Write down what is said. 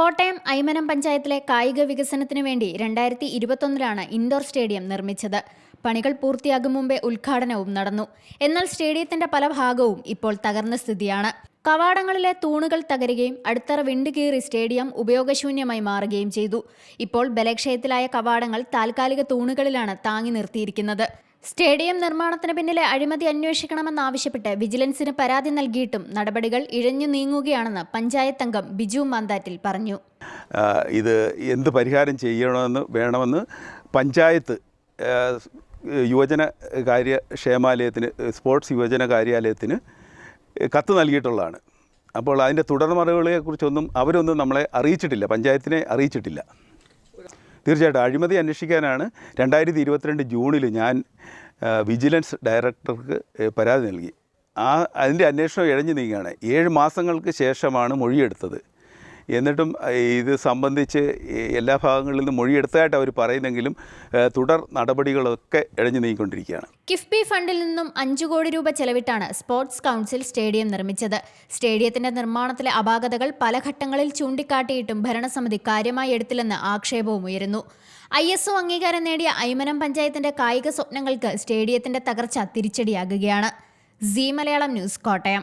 കോട്ടയം ഐമനം പഞ്ചായത്തിലെ കായിക വികസനത്തിന് വേണ്ടി രണ്ടായിരത്തി ഇരുപത്തൊന്നിലാണ് ഇൻഡോർ സ്റ്റേഡിയം നിർമ്മിച്ചത്. പണികൾ പൂർത്തിയാകും മുമ്പേ ഉദ്ഘാടനവും നടന്നു. എന്നാൽ സ്റ്റേഡിയത്തിന്റെ പല ഭാഗവും ഇപ്പോൾ തകർന്ന സ്ഥിതിയാണ്. കവാടങ്ങളിലെ തൂണുകൾ തകരുകയും അടിത്തറ വിണ്ടുകീറി സ്റ്റേഡിയം ഉപയോഗശൂന്യമായി മാറുകയും ചെയ്തു. ഇപ്പോൾ ബലക്ഷയത്തിലായ കവാടങ്ങൾ താൽക്കാലിക തൂണുകളിലാണ് താങ്ങി നിർത്തിയിരിക്കുന്നത്. സ്റ്റേഡിയം നിർമ്മാണത്തിന് പിന്നിലെ അഴിമതി അന്വേഷിക്കണമെന്നാവശ്യപ്പെട്ട് വിജിലൻസിന് പരാതി നൽകിയിട്ടും നടപടികൾ ഇഴഞ്ഞു നീങ്ങുകയാണെന്ന് പഞ്ചായത്ത് അംഗം ബിജു മാന്താറ്റിൽ പറഞ്ഞു. ഇത് എന്ത് പരിഹാരം ചെയ്യണമെന്ന് വേണമെന്ന് പഞ്ചായത്ത് യുവജന കാര്യ ക്ഷേമാലയത്തിന് സ്പോർട്സ് യുവജന കാര്യാലയത്തിന് കത്ത് നൽകിയിട്ടുള്ളതാണ്. അപ്പോൾ അതിന്റെ തുടർമറകളെക്കുറിച്ചൊന്നും അവരൊന്നും നമ്മളെ അറിയിച്ചിട്ടില്ല പഞ്ചായത്തിനെ അറിയിച്ചിട്ടില്ല. തീർച്ചയായിട്ടും അഴിമതി അന്വേഷിക്കാനാണ് രണ്ടായിരത്തി ഇരുപത്തിരണ്ട് ജൂണിൽ ഞാൻ വിജിലൻസ് ഡയറക്ടർക്ക് പരാതി നൽകി. ആ അതിന്റെ അന്വേഷണം ഇഴഞ്ഞു നീങ്ങുകയാണ് ഏഴ് മാസങ്ങൾക്ക് ശേഷമാണ് മൊഴിയെടുത്തത്. എന്നിട്ടും ഇത് സംബന്ധിച്ച് എല്ലാ ഭാഗങ്ങളിൽ നിന്നും മൊഴിയെടുത്തതായിട്ട് അവർ പറയുന്നെങ്കിലും തുടർ നടപടികളൊക്കെ ഇഴഞ്ഞു നീങ്ങിക്കൊണ്ടിരിക്കുകയാണ്. കിഫ്ബി ഫണ്ടിൽ നിന്നും അഞ്ചു കോടി രൂപ ചെലവിട്ടാണ് സ്പോർട്സ് കൗൺസിൽ സ്റ്റേഡിയം നിർമ്മിച്ചത്. സ്റ്റേഡിയത്തിന്റെ നിർമ്മാണത്തിലെ അപാകതകൾ പല ഘട്ടങ്ങളിൽ ചൂണ്ടിക്കാട്ടിയിട്ടും ഭരണസമിതി കാര്യമായി എടുത്തില്ലെന്ന് ആക്ഷേപവും ഉയരുന്നു. ഐ എസ് അംഗീകാരം നേടിയ ഐമനം പഞ്ചായത്തിന്റെ കായിക സ്വപ്നങ്ങൾക്ക് സ്റ്റേഡിയത്തിന്റെ തകർച്ച തിരിച്ചടിയാകുകയാണ്. Zee Malayalam news Kottayam.